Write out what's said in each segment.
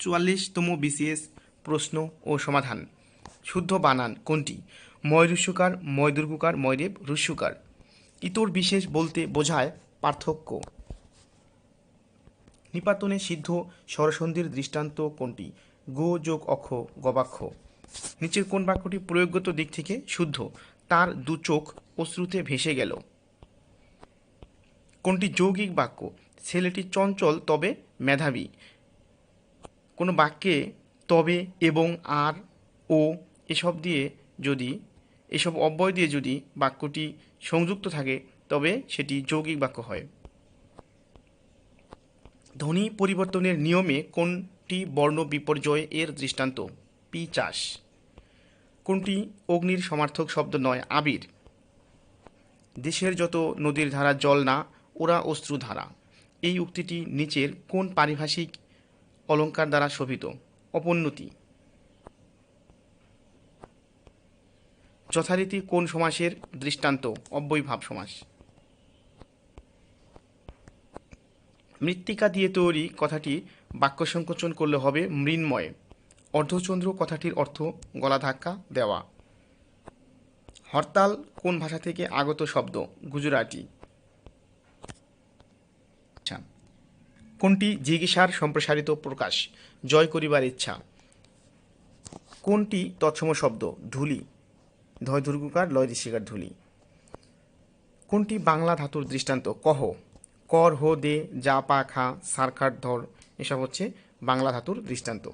চুয়াল্লিশতম BCS প্রশ্ন ও সমাধান শুদ্ধ বানান কোনটি ময়রুস্যকার ময়দুর্গুকার ময়দেব রুস্যকার ইতর বিশেষ বলতে বোঝায় পার্থক্য নিপাতনে সিদ্ধ স্বরসন্ধির দৃষ্টান্ত কোনটি গো যোগ অক্ষ গবাক্ষ নিচের কোন বাক্যটি প্রয়োগগত দিক থেকে শুদ্ধ তার দু চোখ অশ্রুতে ভেসে গেল কোনটি যৌগিক বাক্য ছেলেটি চঞ্চল তবে মেধাবী কোনো বাক্যে তবে এবং আর ও এসব দিয়ে যদি এসব অব্যয় দিয়ে যদি বাক্যটি সংযুক্ত থাকে তবে সেটি যৌগিক বাক্য হয় ধ্বনি পরিবর্তনের নিয়মে কোনটি বর্ণ বিপর্যয় এর দৃষ্টান্ত পি চাষ কোনটি অগ্নির সমার্থক শব্দ নয় আবির দেশের যত নদীর ধারা জল না ওরা অশ্রু ধারা এই উক্তিটি নিচের কোন পারিভাষিক অলঙ্কার দ্বারা শোভিত অপোন্নতি যথারীতি কোন সমাসের দৃষ্টান্ত অব্যয়ভাব সমাস মৃত্তিকা দিয়ে তৈরি কথাটি বাক্য সংকোচন করলে হবে মৃন্ময় অর্ধচন্দ্র কথাটির অর্থ গলা ধাক্কা দেওয়া হরতাল কোন ভাষা থেকে আগত শব্দ গুজরাটি কোনটি জিজ্ঞাসার সম্প্রসারিত প্রকাশ জয় করিবার ইচ্ছা কোনটি তৎসম শব্দ ধুলি ধয় দুর্গকার লয় ঋষিকার ধুলি কোনটি বাংলা ধাতুর দৃষ্টান্ত কহ কর হো দে যা পা খা সারখার ধর এসব হচ্ছে বাংলা ধাতুর দৃষ্টান্ত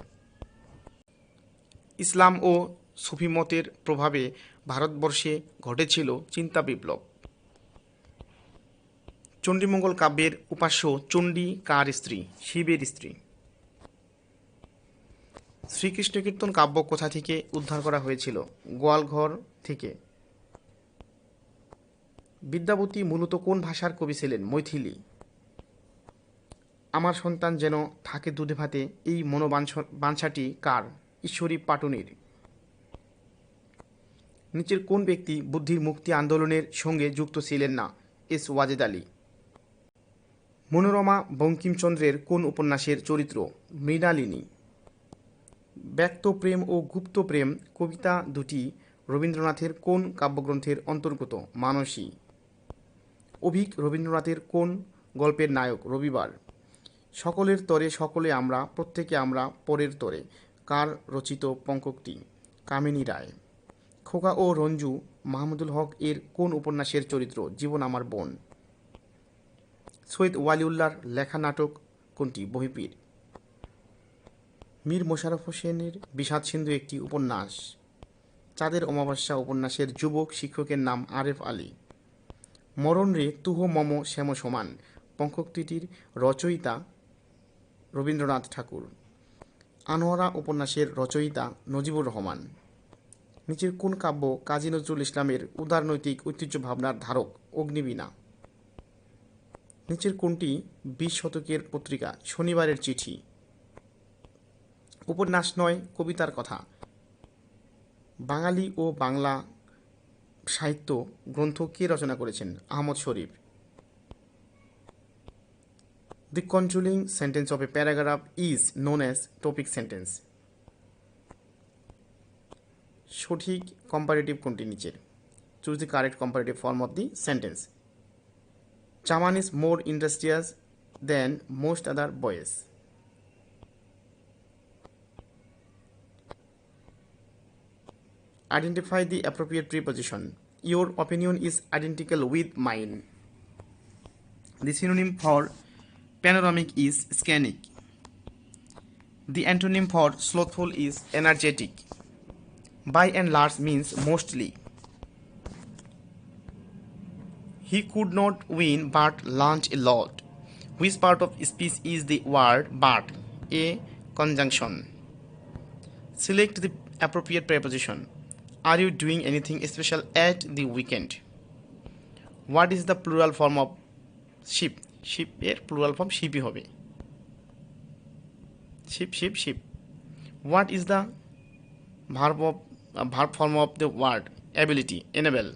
ইসলাম ও সুফিমতের প্রভাবে ভারতবর্ষে ঘটেছিল চিন্তা বিপ্লব চণ্ডীমঙ্গল কাব্যের উপাস্য চণ্ডী কার স্ত্রী শিবের স্ত্রী শ্রীকৃষ্ণ কীর্তন কাব্য কোথা থেকে উদ্ধার করা হয়েছিল গোয়ালঘর থেকে বিদ্যাবতী মূলত কোন ভাষার কবি ছিলেন মৈথিলি আমার সন্তান যেন থাকে দুধে ভাতে এই মনোবাঞ্ছাটি কার ঈশ্বরী পাটনির নিচের কোন ব্যক্তি বুদ্ধির মুক্তি আন্দোলনের সঙ্গে যুক্ত ছিলেন না এস ওয়াজেদ আলী মনোরমা বঙ্কিমচন্দ্রের কোন উপন্যাসের চরিত্র মৃণালিনী ব্যক্ত প্রেম ও গুপ্ত প্রেম কবিতা দুটি রবীন্দ্রনাথের কোন কাব্যগ্রন্থের অন্তর্গত মানসী অভিক রবীন্দ্রনাথের কোন গল্পের নায়ক রবিবার সকলের তরে সকলে আমরা প্রত্যেকে আমরা পরের তরে কার রচিত পঙ্কক্তি কামিনী রায় খোকা ও রঞ্জু মাহমুদুল হক এর কোন উপন্যাসের চরিত্র জীবন আমার বোন সৈয়দ ওয়ালিউল্লার লেখা নাটক কোনটি বহিপীর মীর মোশারফ হোসেনের বিষাদ সিন্ধু একটি উপন্যাস চাঁদের অমাবস্যা উপন্যাসের যুবক শিক্ষকের নাম আরেফ আলী মরণ রে তুহ মম শ্যাম সমান পঙ্কক্তিটির রচয়িতা রবীন্দ্রনাথ ঠাকুর আনোয়ারা উপন্যাসের রচয়িতা নজিবুর রহমান নিচের কোন কাব্য কাজী নজরুল ইসলামের উদারনৈতিক ঐতিহ্য ভাবনার ধারক অগ্নিবীণা নিচের কোনটি বিশ শতকের পত্রিকা শনিবারের চিঠি উপন্যাস নয় কবিতার কথা বাঙালি ও বাংলা সাহিত্য গ্রন্থ কে রচনা করেছেন Ahmad Sharif the controlling sentence of a paragraph is known as topic sentence সঠিক কম্পারেটিভ কোনটি নিচের choose the correct comparative form of the sentence Chaman is more industrious than most other boys. Identify the appropriate preposition. Your opinion is identical with mine. The synonym for panoramic is scenic. The antonym for slothful is energetic. By and large means mostly. He could not win but lunch a lot. Which part of speech is the word but? A. Conjunction. Select the appropriate preposition. Are you doing anything special at the weekend? What is the plural form of ship? Ship এর plural form ship হবে ship ship ship what is the verb of uh, verb form of the word ability enable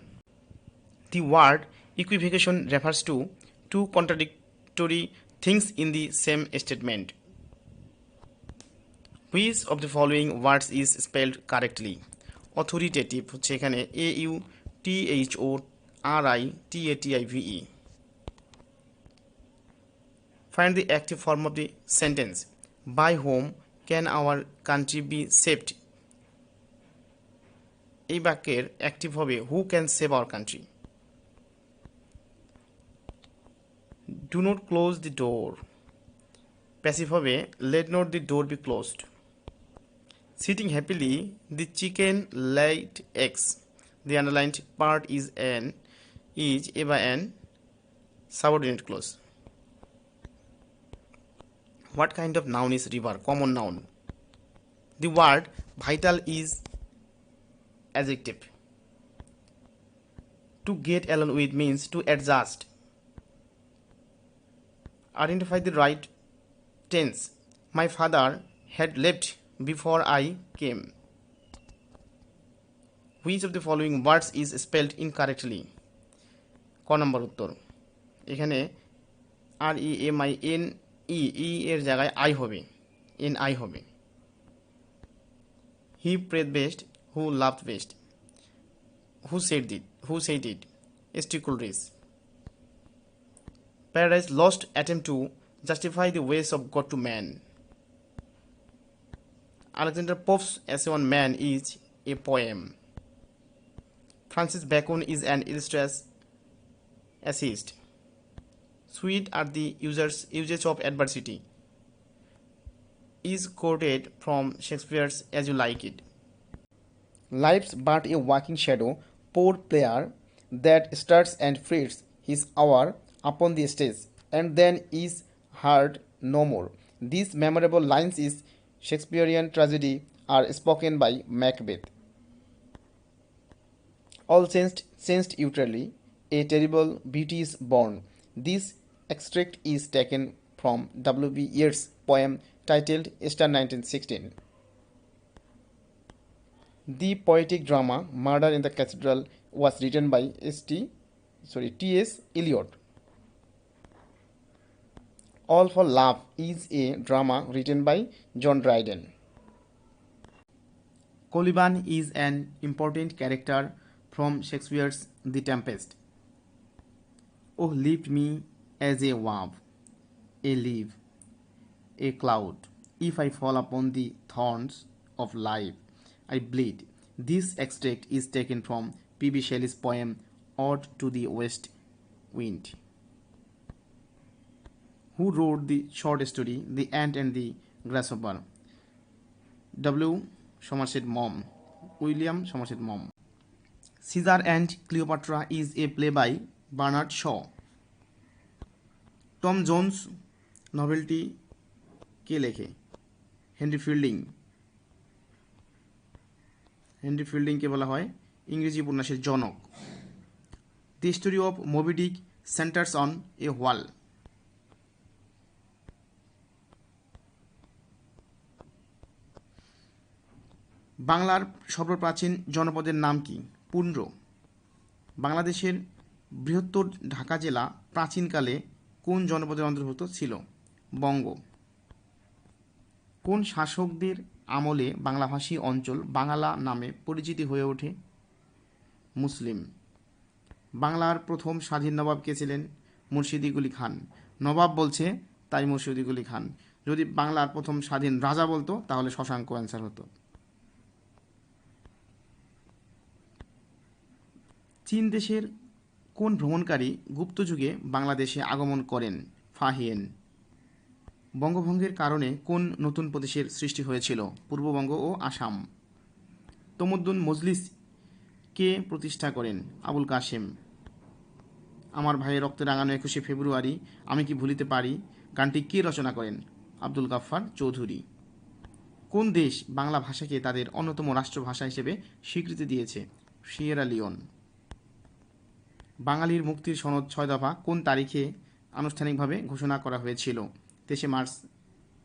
the word equivocation refers to two contradictory things in the same statement which of the following words is spelled correctly authoritative হচ্ছে এখানে A U T H O R I T A T I E find the active form of the sentence by whom can our country be saved এই বাক্যের active হবে who can save our country do not close the door passive হবে let not the door be closed sitting happily the chicken light ex the underline part is an is a বা an subordinate clause what kind of noun is river common noun the word vital is adjective to get along with means to adjust identify the right tense my father had left before I came which of the following words is spelled incorrectly ক নম্বর উত্তর এখানে R E M I N E E এর জায়গায় I হবে N I হবে he prayed best who love best who set দিট who set it স্টিকুল race Paradise Lost attempt to justify the ways of God to man. Alexander Pope's essay on man is a poem. Francis Bacon is an illustrious essayist. Sweet are the users usage of adversity is quoted from Shakespeare's As You Like It. Life's but a walking shadow, poor player, that starts and frees his hour upon the stage and then is heard no more. These memorable lines is Shakespearean tragedy are spoken by Macbeth. All sensed, sensed utterly, a terrible beauty is born. This extract is taken from W.B. Yeats' poem titled Easter 1916. The poetic drama Murder in the Cathedral was written by S.T. sorry T.S. Eliot. All for Love is a drama written by John Dryden. Caliban is an important character from Shakespeare's The Tempest. Oh, lift me as a wave, a leaf, a cloud. If I fall upon the thorns of life, I bleed. This extract is taken from P. B. Shelley's poem Ode to the West Wind. who wrote the short story The Ant and the Grasshopper? W. Somerset mom William Somerset mom Caesar and Cleopatra is a play by Bernard Shaw. Tom Jones নভেলটি কে লেখে Henry Fielding Henry ফিল্ডিংকে বলা হয় ইংরেজি উপন্যাসের জনক the story of Moby Dick centres on a wall বাংলার সর্বপ্রাচীন জনপদের নাম কি পুন্ড বাংলাদেশের বৃহত্তর ঢাকা জেলা প্রাচীনকালে কোন জনপদের অন্তর্ভুক্ত ছিল বঙ্গ কোন শাসকদের আমলে বাংলাভাষী অঞ্চল বাংলা নামে পরিচিতি হয়ে ওঠে মুসলিম বাংলার প্রথম স্বাধীন নবাব কে ছিলেন মুর্শিদিগুলি খান নবাব বলছে তাই মুর্শিদিগুলি খান যদি বাংলার প্রথম স্বাধীন রাজা বলতো তাহলে শশাঙ্ক অ্যান্সার হতো চীন দেশের কোন ভ্রমণকারী গুপ্তযুগে বাংলাদেশে আগমন করেন ফাহিয়েন বঙ্গভঙ্গের কারণে কোন নতুন প্রদেশের সৃষ্টি হয়েছিল পূর্ববঙ্গ ও আসাম তমুদ্দুন মজলিস কে প্রতিষ্ঠা করেন আবুল কাশেম আমার ভাইয়ের রক্তে রাঙানো একুশে ফেব্রুয়ারি আমি কি ভুলিতে পারি গানটি কে রচনা করেন আব্দুল গাফফার চৌধুরী কোন দেশ বাংলা ভাষাকে তাদের অন্যতম রাষ্ট্রভাষা হিসেবে স্বীকৃতি দিয়েছে সিয়েরা লিওন বাঙালির মুক্তির সনদ ছয় দফা কোন তারিখে আনুষ্ঠানিকভাবে ঘোষণা করা হয়েছিল তেইশে মার্চ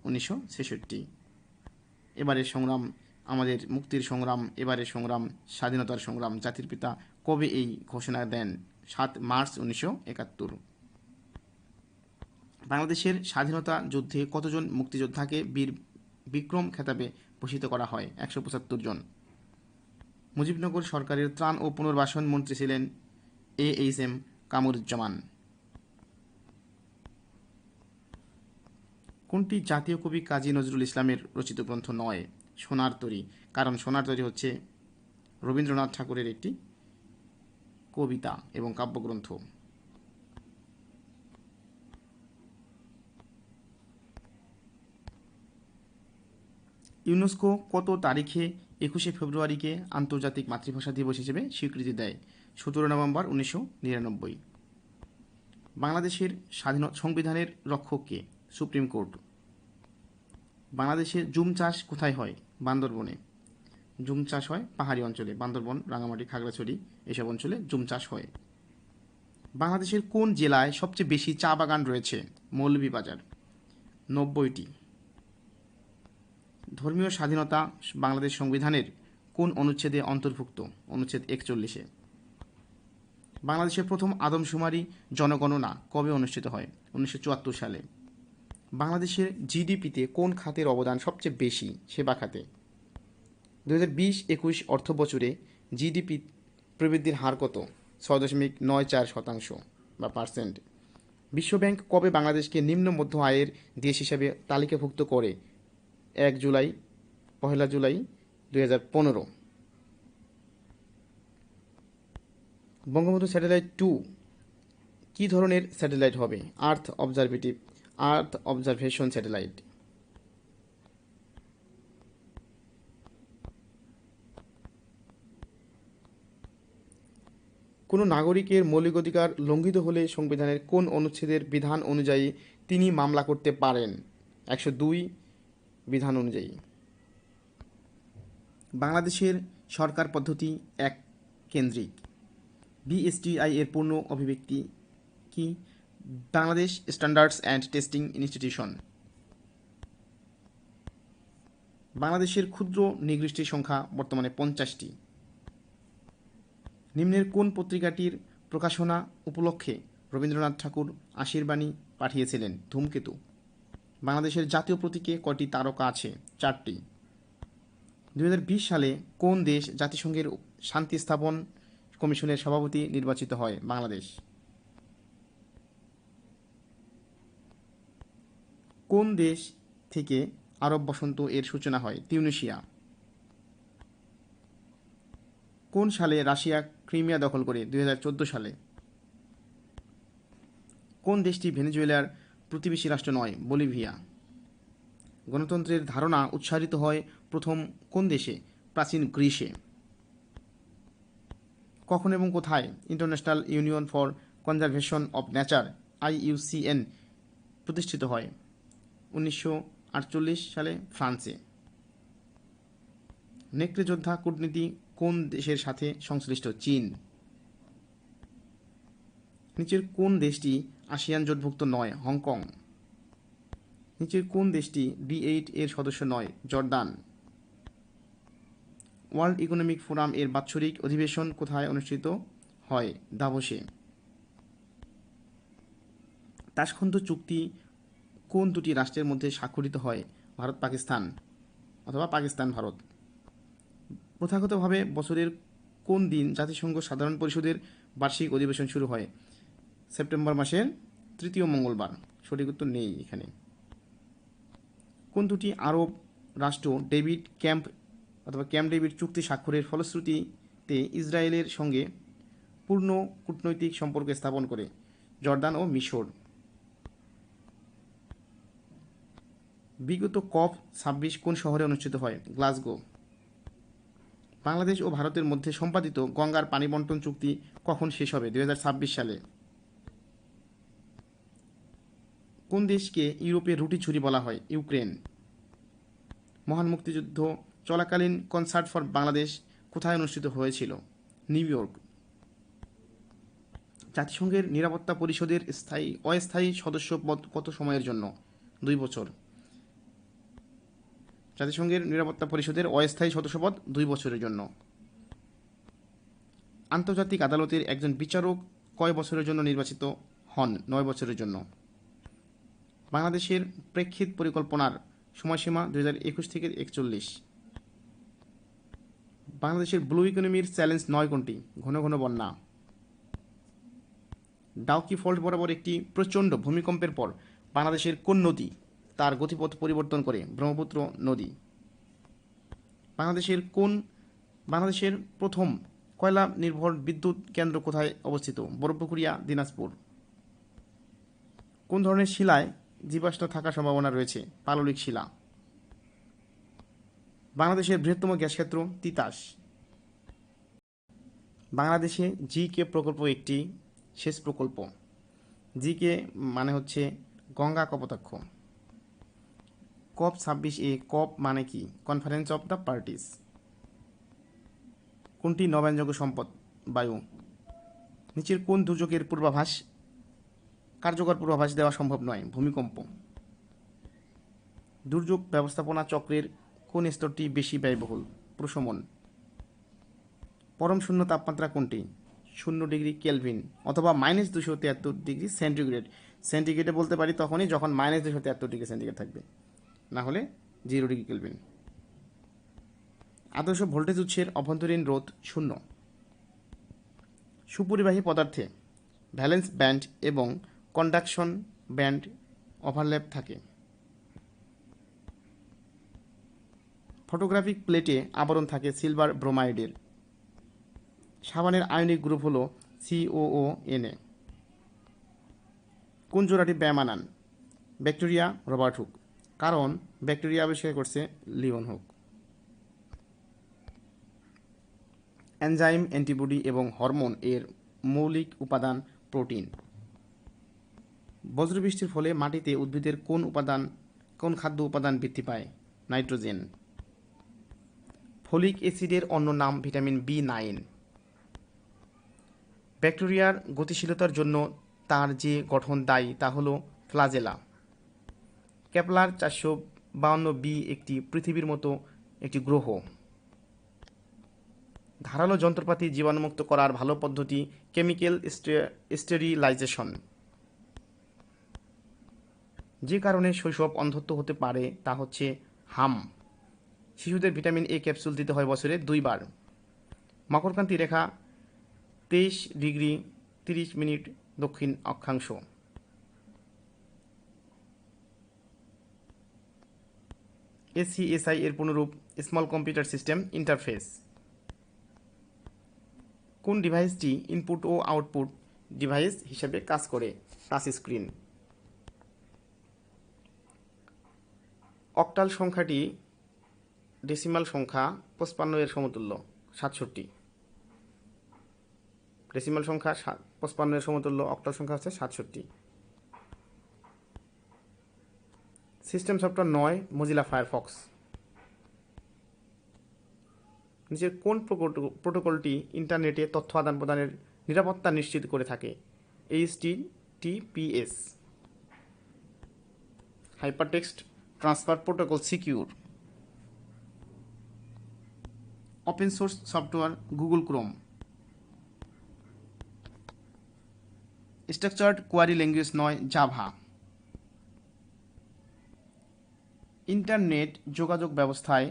উনিশশো ছেষট্টি এবারের সংগ্রাম আমাদের মুক্তির সংগ্রাম এবারের সংগ্রাম স্বাধীনতার সংগ্রাম জাতির পিতা কবে এই ঘোষণা দেন সাত মার্চ উনিশশো একাত্তর বাংলাদেশের স্বাধীনতা যুদ্ধে কতজন মুক্তিযোদ্ধাকে বীর বিক্রম খেতাবে ভূষিত করা হয় একশো পঁচাত্তর জন মুজিবনগর সরকারের ত্রাণ ও পুনর্বাসন মন্ত্রী ছিলেন এ এইচ এম কামরুজ্জামান কোনটি জাতীয় কবি কাজী নজরুল ইসলামের রচিত গ্রন্থ নয় সোনার তরী কারণ সোনার তরী হচ্ছে রবীন্দ্রনাথ ঠাকুরের একটি কবিতা এবং কাব্যগ্রন্থ ইউনেস্কো কত তারিখে একুশে ফেব্রুয়ারিকে আন্তর্জাতিক মাতৃভাষা দিবস হিসেবে স্বীকৃতি দেয় সতেরো নভেম্বর উনিশশো নিরানব্বই বাংলাদেশের স্বাধীন সংবিধানের রক্ষক কে সুপ্রিম কোর্ট বাংলাদেশে জুম চাষ কোথায় হয় বান্দরবনে জুম চাষ হয় পাহাড়ি অঞ্চলে বান্দরবন রাঙামাটি খাগড়াছড়ি এসব অঞ্চলে জুম চাষ হয় বাংলাদেশের কোন জেলায় সবচেয়ে বেশি চা বাগান রয়েছে মৌলভীবাজার নব্বইটি ধর্মীয় স্বাধীনতা বাংলাদেশ সংবিধানের কোন অনুচ্ছেদে অন্তর্ভুক্ত অনুচ্ছেদ একচল্লিশে বাংলাদেশের প্রথম আদমশুমারি জনগণনা কবে অনুষ্ঠিত হয় উনিশশো সালে বাংলাদেশের জিডিপিতে কোন খাতের অবদান সবচেয়ে বেশি সেবা খাতে দু হাজার বিশ একুশ অর্থ বছরে জিডিপি প্রবৃদ্ধির হার কত ছয় দশমিক নয় চার শতাংশ বা পার্সেন্ট বিশ্বব্যাংক কবে বাংলাদেশকে নিম্ন মধ্য আয়ের দেশ হিসাবে তালিকাভুক্ত করে এক জুলাই পহেলা জুলাই দু হাজার পনেরো বঙ্গবন্ধু স্যাটেলাইট টু কী ধরনের স্যাটেলাইট হবে earth observative earth observation satellite কোনো নাগরিকের মৌলিক অধিকার লঙ্ঘিত হলে সংবিধানের কোন অনুচ্ছেদের বিধান অনুযায়ী তিনি মামলা করতে পারেন একশো দুই বিধান অনুযায়ী বাংলাদেশের সরকার পদ্ধতি এক কেন্দ্রিক বিএসটিআই এর পূর্ণ অভিব্যক্তি কি Bangladesh Standards and Testing Institution বাংলাদেশের ক্ষুদ্র নিগৃষ্টির সংখ্যা বর্তমানে পঞ্চাশটি নিম্নের কোন পত্রিকাটির প্রকাশনা উপলক্ষে রবীন্দ্রনাথ ঠাকুর আশীর্বাণী পাঠিয়েছিলেন ধূমকেতু বাংলাদেশের জাতীয় প্রতীকে কটি তারকা আছে চারটি দু সালে কোন দেশ জাতিসংঘের শান্তি স্থাপন কমিশনের সভাপতি নির্বাচিত হয় বাংলাদেশ কোন দেশ থেকে আরব বসন্ত এর সূচনা হয় তিউনিশিয়া কোন সালে রাশিয়া ক্রিমিয়া দখল করে দুই সালে কোন দেশটি ভেনেজুয়েলার প্রতিবেশী রাষ্ট্র নয় বলিভিয়া গণতন্ত্রের ধারণা উৎসাহিত হয় প্রথম কোন দেশে প্রাচীন গ্রীসে কখন এবং কোথায় International Union for Conservation of Nature IUCN প্রতিষ্ঠিত হয় উনিশশো সালে ফ্রান্সে নেকড়ে যোদ্ধা কূটনীতি কোন দেশের সাথে সংশ্লিষ্ট চীন নিচের কোন দেশটি আসিয়ান জোটভুক্ত নয় হংকং নিচের কোন দেশটি ডি এইট এর সদস্য নয় জর্দান ওয়ার্ল্ড ইকোনমিক ফোরাম এর বাৎসরিক অধিবেশন কোথায় অনুষ্ঠিত হয় দাবসে তাসখন্দ চুক্তি কোন দুটি রাষ্ট্রের মধ্যে স্বাক্ষরিত হয় ভারত পাকিস্তান অথবা পাকিস্তান ভারত প্রথাগতভাবে বছরের কোন দিন জাতিসংঘ সাধারণ পরিষদের বার্ষিক অধিবেশন শুরু হয় সেপ্টেম্বর মাসের তৃতীয় মঙ্গলবার সঠিক উত্তর নেই এখানে কোন দুটি আরব রাষ্ট্র ডেভিড ক্যাম্প অথবা ক্যাম্প ডেভিড চুক্তি স্বাক্ষরের ফলশ্রুতিতে ইসরায়েলের সঙ্গে পূর্ণ কূটনৈতিক সম্পর্ক স্থাপন করে জর্দান ও মিশর বিগত কপ ছাব্বিশ কোন শহরে অনুষ্ঠিত হয় গ্লাসগো বাংলাদেশ ও ভারতের মধ্যে সম্পাদিত গঙ্গার পানি বন্টন চুক্তি কখন শেষ হবে দুই সালে কোন দেশকে ইউরোপের রুটি ছুরি বলা হয় ইউক্রেন মহান মুক্তিযুদ্ধ চলাকালীন কনসার্ট ফর বাংলাদেশ কোথায় অনুষ্ঠিত হয়েছিল নিউ ইয়র্ক জাতিসংঘের নিরাপত্তা পরিষদের স্থায়ী অস্থায়ী সদস্য পদ কত সময়ের জন্য দুই বছর জাতিসংঘের নিরাপত্তা পরিষদের অস্থায়ী সদস্যপদ দুই বছরের জন্য আন্তর্জাতিক আদালতের একজন বিচারক কয় বছরের জন্য নির্বাচিত হন নয় বছরের জন্য বাংলাদেশের প্রেক্ষিত পরিকল্পনার সময়সীমা দু থেকে একচল্লিশ বাংলাদেশের ব্লু ইকোনমির চ্যালেঞ্জ নয় কোনটি ঘন ঘন বন্যা ডাউকি ফল্ট বরাবর একটি প্রচণ্ড ভূমিকম্পের পর বাংলাদেশের কোন নদী তার গতিপথ পরিবর্তন করে ব্রহ্মপুত্র নদী বাংলাদেশের কোন বাংলাদেশের প্রথম কয়লা নির্ভর বিদ্যুৎ কেন্দ্র কোথায় অবস্থিত বরপুকুরিয়া দিনাজপুর কোন ধরনের শিলায় জীবাশ্ম থাকার সম্ভাবনা রয়েছে পাললিক শিলা বাংলাদেশের বৃহত্তম গ্যাস ক্ষেত্র তিতাস বাংলাদেশে জি কে প্রকল্প একটি শেষ প্রকল্প জি কে মানে হচ্ছে গঙ্গা কপতাক্ষ কপ ছাব্বিশ এ কপ মানে কি কনফারেন্স অফ দ্য পার্টিস কোনটি নবায়নযোগ্য সম্পদ বায়ু নিচের কোন দুর্যোগের পূর্বাভাস কার্যকর পূর্বাভাস দেওয়া সম্ভব নয় ভূমিকম্প দুর্যোগ ব্যবস্থাপনা চক্রের কোন স্তরটি বেশি ব্যয়বহুল প্রশমন পরম শূন্য তাপমাত্রা কোনটি শূন্য ডিগ্রি কেলভিন অথবা মাইনাস দুশো তিয়াত্তর ডিগ্রি সেন্টিগ্রেড সেন্টিগ্রেডে বলতে পারি তখনই যখন মাইনাস দুশো তিয়াত্তর ডিগ্রি সেন্টিগ্রেড থাকবে না হলে জিরো ডিগ্রি কেলভিন আদর্শ ভোল্টেজ উৎসের অভ্যন্তরীণ রোধ শূন্য সুপরিবাহী পদার্থে ভ্যালেন্স ব্যান্ড এবং কন্ডাকশন ব্যান্ড ওভারল্যাপ থাকে ফটোগ্রাফিক প্লেটে আবরণ থাকে সিলভার ব্রোমাইডের সাবানের আয়নিক গ্রুপ হল সিওও এনএ কোন জোড়াটি ব্যামানান ব্যাকটেরিয়া রবার্ট হুক কারণ ব্যাকটেরিয়া আবিষ্কার করছে লিওন হুক এনজাইম অ্যান্টিবডি এবং হরমোন এর মৌলিক উপাদান প্রোটিন বজ্রবৃষ্টির ফলে মাটিতে উদ্ভিদের কোন উপাদান কোন খাদ্য উপাদান বৃদ্ধি পায় নাইট্রোজেন ফলিক অ্যাসিডের অন্য নাম ভিটামিন বি নাইন ব্যাকটেরিয়ার গতিশীলতার জন্য তার যে গঠন দায়ী তা হল ফ্লাজেলা ক্যাপলার চারশো বাউন্ন বি একটি পৃথিবীর মতো একটি গ্রহ ধারালো যন্ত্রপাতি জীবাণুমুক্ত করার ভালো পদ্ধতি কেমিক্যাল স্টেরিলাইজেশন যে কারণে শৈশব অন্ধত্ব হতে পারে তা হচ্ছে হাম শিশুদের ভিটামিন এ ক্যাপসুল দিতে হয় বছরে দুইবার মকরকান্তি রেখা তেইশ ডিগ্রি তিরিশ মিনিট দক্ষিণ অক্ষাংশ এসসিএসআই এর পুনরূপ স্মল কম্পিউটার সিস্টেম ইন্টারফেস কোন ডিভাইসটি ইনপুট ও আউটপুট ডিভাইস হিসেবে কাজ করে টাচ স্ক্রিন অক্টাল সংখ্যাটি ডেসিমাল সংখ্যা পঁচপান্ন এর সমতুল্য সাতষট্টি ডেসিমাল সংখ্যা পঁচপান্ন এর সমতুল্য অক্টাল সংখ্যা হচ্ছে সাতষট্টি সিস্টেম সফটওয়্যার নয় মজিলা ফায়ারফক্স নিজের কোন প্রোটোকলটি ইন্টারনেটে তথ্য আদান প্রদানের নিরাপত্তা নিশ্চিত করে থাকে HTTPS hypertext transfer protocol secure open source software Google Chrome structured query language নয় জাভা ইন্টারনেট যোগাযোগ ব্যবস্থায়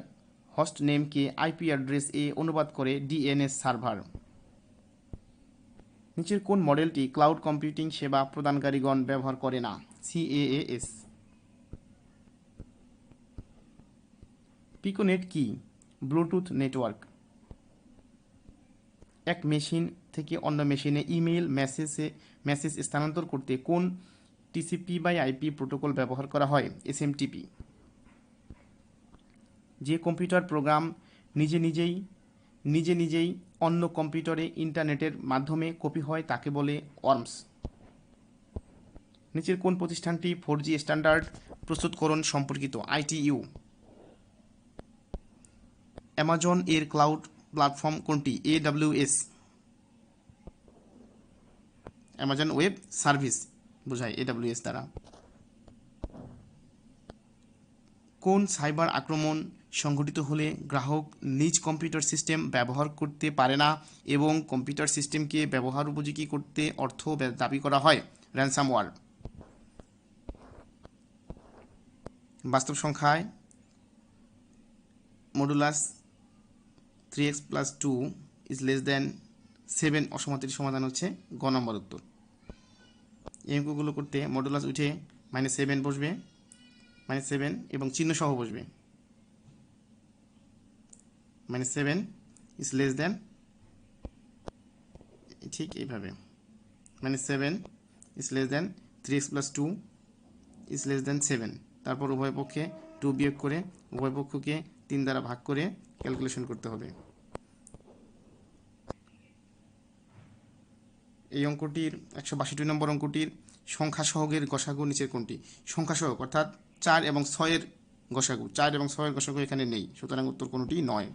হস্ট নেমকে আইপি অ্যাড্রেস এ অনুবাদ করে ডিএনএস সার্ভার নিচের কোন মডেলটি ক্লাউড কম্পিউটিং সেবা প্রদানকারীগণ ব্যবহার করে না সিএএএস পিকোনেট কি ব্লুটুথ নেটওয়ার্ক এক মেশিন থেকে অন্য মেশিনে ইমেল মেসেজে মেসেজ স্থানান্তর করতে কোন টিসিপি বাই আইপি প্রোটোকল ব্যবহার করা হয় এসএমটিপি যে কম্পিউটার প্রোগ্রাম নিজে নিজেই নিজে নিজেই অন্য কম্পিউটারে ইন্টারনেটের মাধ্যমে কপি হয় তাকে বলে অর্মস নিচের কোন প্রতিষ্ঠানটি ফোর জি স্ট্যান্ডার্ড প্রস্তুতকরণ সম্পর্কিত আইটিইউ অ্যামাজন এর ক্লাউড প্ল্যাটফর্ম কোনটি A S Amazon Web Service বোঝায় এস দ্বারা কোন সাইবার আক্রমণ সংঘটিত হলে গ্রাহক নিজ কম্পিউটার সিস্টেম ব্যবহার করতে পারে না এবং কম্পিউটার সিস্টেমকে ব্যবহার উপযোগী করতে অর্থ দাবি করা হয় র্যানসাম ওয়ার বাস্তব সংখ্যায় modulus three x plus two is less than seven অসমাতির সমাধান হচ্ছে গ নম্বর উত্তর এমকুগুলো করতে মডুলাস উঠে মাইনাস সেভেন বসবে মাইনাস সেভেন এবং চিহ্ন সহ বসবে minus seven is less than ঠিক এইভাবে minus seven is less than three x plus two is less than seven তারপর উভয় পক্ষে টু বিয়োগ করে উভয় পক্ষকে তিন দ্বারা ভাগ করে ক্যালকুলেশন করতে হবে এই অঙ্কটির একশো বাষট্টি নম্বর অঙ্কটির সংখ্যা সহগের গসাগু নিচের কোনটি সংখ্যা সহগ অর্থাৎ চার এবং ছয়ের গসাগু চার এবং ছয়ের গসাগু এখানে নেই সুতরাং উত্তর কোনোটি নয়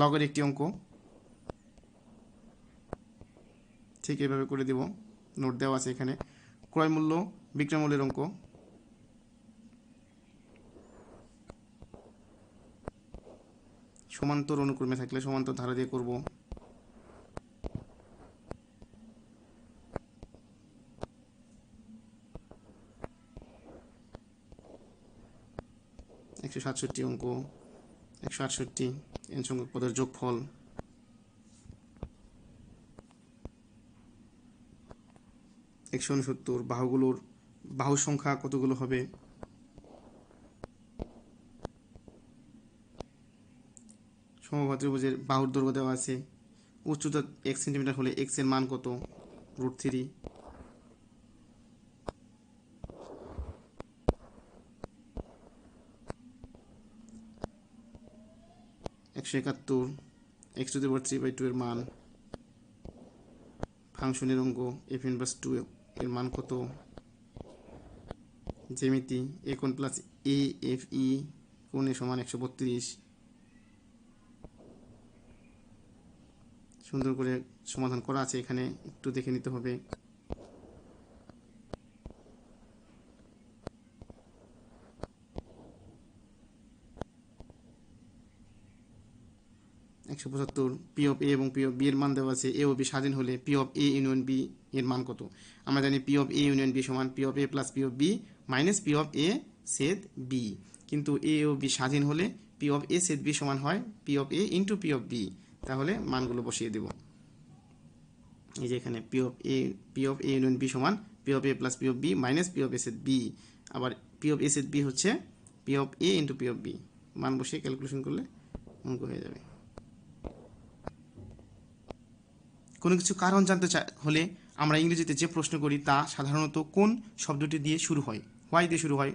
লগের একটি অঙ্ক ঠিক এভাবে করে দেব নোট দেওয়া আছে এখানে ক্রয় মূল্য বিক্রয় মূল্যের অঙ্ক সমান্তর অনুক্রমে থাকলে সমান্তর ধারা দিয়ে করব একশো সাতষট্টি অঙ্ক একশো আটষট্টি এন সংখ্যক পদের যোগফল একশো উনসত্তর বাহুগুলোর বাহু সংখ্যা কতগুলো হবে সমভদ্রভুজের বাহুর দৈর্ঘ্য দেওয়া আছে উচ্চতা এক সেন্টিমিটার হলে এক্সের মান কত রুট থ্রি একশো একাত্তর x two three by two এর মান ফাংশনের অঙ্গ এফ এন প্লাস টু এর মান কত জ্যামিতি A plus A F E কোণে সমান একশো বত্রিশ সুন্দর করে সমাধান করা আছে এখানে একটু দেখে নিতে হবে একশো পঁচাত্তর পি অফ এ এবং পি অফ বি এর মান দেওয়া আছে এ ও বি স্বাধীন হলে P of A union B এর মান কত আমরা জানি P of A union B সমান P of A plus P of B minus P of A Seth B কিন্তু এ ও বি স্বাধীন হলে পি অফ এ সেদ বি সমান হয় P of A into P of B তাহলে মানগুলো বসিয়ে দেব এই যে এখানে P of A P of A union B সমান P of A plus P of B minus P of S এড বি আবার পি অফ এস এড বি হচ্ছে P of A into P of B মান বসিয়ে ক্যালকুলেশন করলে অঙ্ক হয়ে যাবে কোনো কিছু কারণ জানতে হলে আমরা ইংরেজিতে যে প্রশ্ন করি তা সাধারণত কোন শব্দটি দিয়ে শুরু হয় হোয়াই দিয়ে শুরু হয়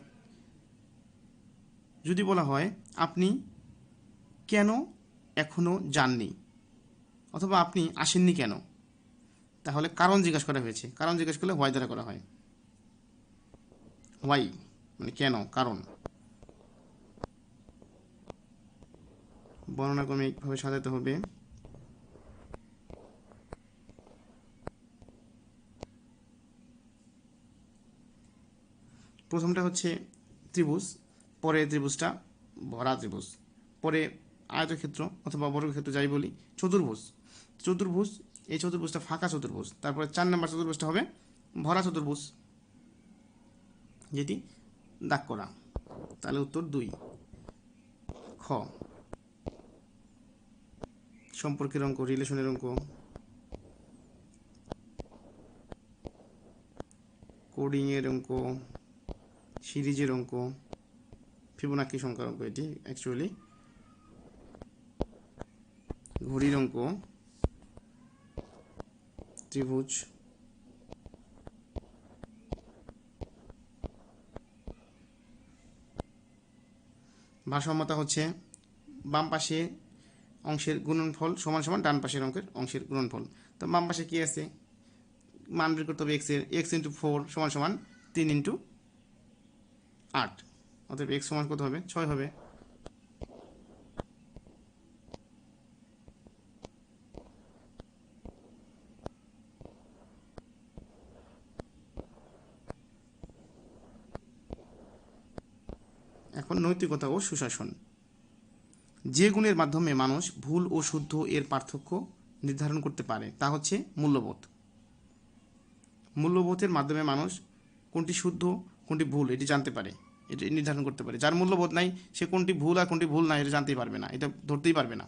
যদি বলা হয় আপনি কেন এখনও যাননি অথবা আপনি আসেননি কেন তাহলে কারণ জিজ্ঞাসা করা হয়েছে কারণ জিজ্ঞেস করলে হোয়াই দ্বারা করা হয় হোয়াই মানে কেন কারণ বর্ণনাক্রমিকভাবে সাজাতে হবে প্রথমটা হচ্ছে ত্রিভুজ পরে ত্রিভুজটা ভরা ত্রিভুজ পরে আয়তক্ষেত্র অথবা বর্গক্ষেত্র যাই বলি চতুর্ভুজ চতুর্ভুজ এই চতুর্ভুজটা ফাঁকা চতুর্ভুজ তারপরে চার নম্বর চতুর্ভুজটা হবে ভরা চতুর্ভুজ যেটি দাগ করা তাহলে উত্তর দুই খ সম্পর্কের অঙ্ক রিলেশনের অঙ্ক কোডিংয়ের অঙ্ক সিরিজের অঙ্ক ফিবোনাকি সংখ্যার অঙ্ক এটি অ্যাকচুয়ালি ঘড়ির অঙ্ক ত্রিভুজ ভারসাম্যতা হচ্ছে বাম পাশে অংশের গুণনফল সমান সমান ডান পাশের অঙ্কের অংশের গুণনফল তো বাম পাশে কী আছে মান বের করতে হবে এক্সের এক্স ইন্টু ফোর সমান সমান তিন ইন্টু আট অতএব এক্স সমান কত হবে ছয় হবে নৈতিকতা ও সুশাসন যে গুণের মাধ্যমে মানুষ ভুল ও শুদ্ধ এর পার্থক্য নির্ধারণ করতে পারে তা হচ্ছে মূল্যবোধ মূল্যবোধের মাধ্যমে মানুষ কোনটি শুদ্ধ কোনটি ভুল এটি জানতে পারে এটি নির্ধারণ করতে পারে যার মূল্যবোধ নাই সে কোনটি ভুল আর কোনটি ভুল না এটা জানতেই পারবে না এটা ধরতেই পারবে না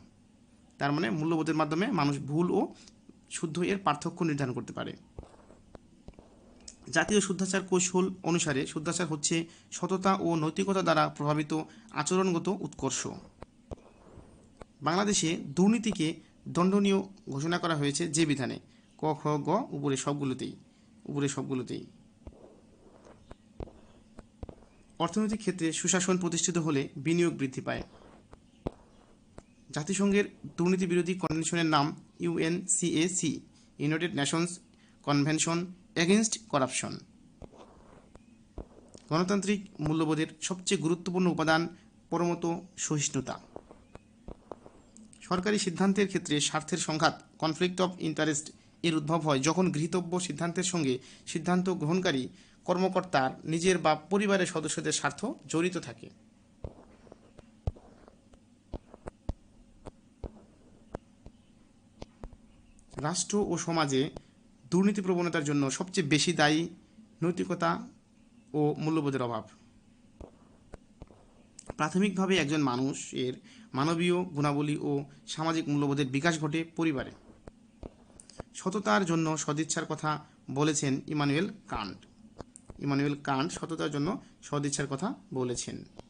তার মানে মূল্যবোধের মাধ্যমে মানুষ ভুল ও শুদ্ধ এর পার্থক্য নির্ধারণ করতে পারে জাতীয় শুদ্ধাচার কৌশল অনুসারে শুদ্ধাচার হচ্ছে সততা ও নৈতিকতা দ্বারা প্রভাবিত আচরণগত উৎকর্ষ বাংলাদেশে দুর্নীতিকে দণ্ডনীয় ঘোষণা করা হয়েছে যে বিধানে ক খ গ উপরে সবগুলোতেই উপরে সবগুলোতেই অর্থনৈতিক ক্ষেত্রে সুশাসন প্রতিষ্ঠিত হলে বিনিয়োগ বৃদ্ধি পায় জাতিসংঘের দুর্নীতি বিরোধী কনভেনশনের নাম UNCAC United Nations Convention against Corruption গণতান্ত্রিক মূল্যবোধের সবচেয়ে গুরুত্বপূর্ণ উপাদান পরমত সহিষ্ণুতা সরকারি সিদ্ধান্তের ক্ষেত্রে স্বার্থের সংঘাত কনফ্লিক্ট অফ ইন্টারেস্ট এর উদ্ভব হয় যখন গৃহীতব্য সিদ্ধান্তের সঙ্গে সিদ্ধান্ত গ্রহণকারী কর্মকর্তার নিজের বা পরিবারের সদস্যদের স্বার্থ জড়িত থাকে রাষ্ট্র ও সমাজে দুর্নীতি প্রবণতার জন্য সবচেয়ে বেশি দায়ী নৈতিকতা ও মূল্যবোধের অভাব প্রাথমিকভাবে একজন মানুষ এর মানবীয় গুণাবলী ও সামাজিক মূল্যবোধের বিকাশ ঘটে পরিবারে সততার জন্য সদিচ্ছার কথা বলেছেন ইমানুয়েল কান্ট ইমানুয়েল কান্ট সততার জন্য সদিচ্ছার কথা বলেছেন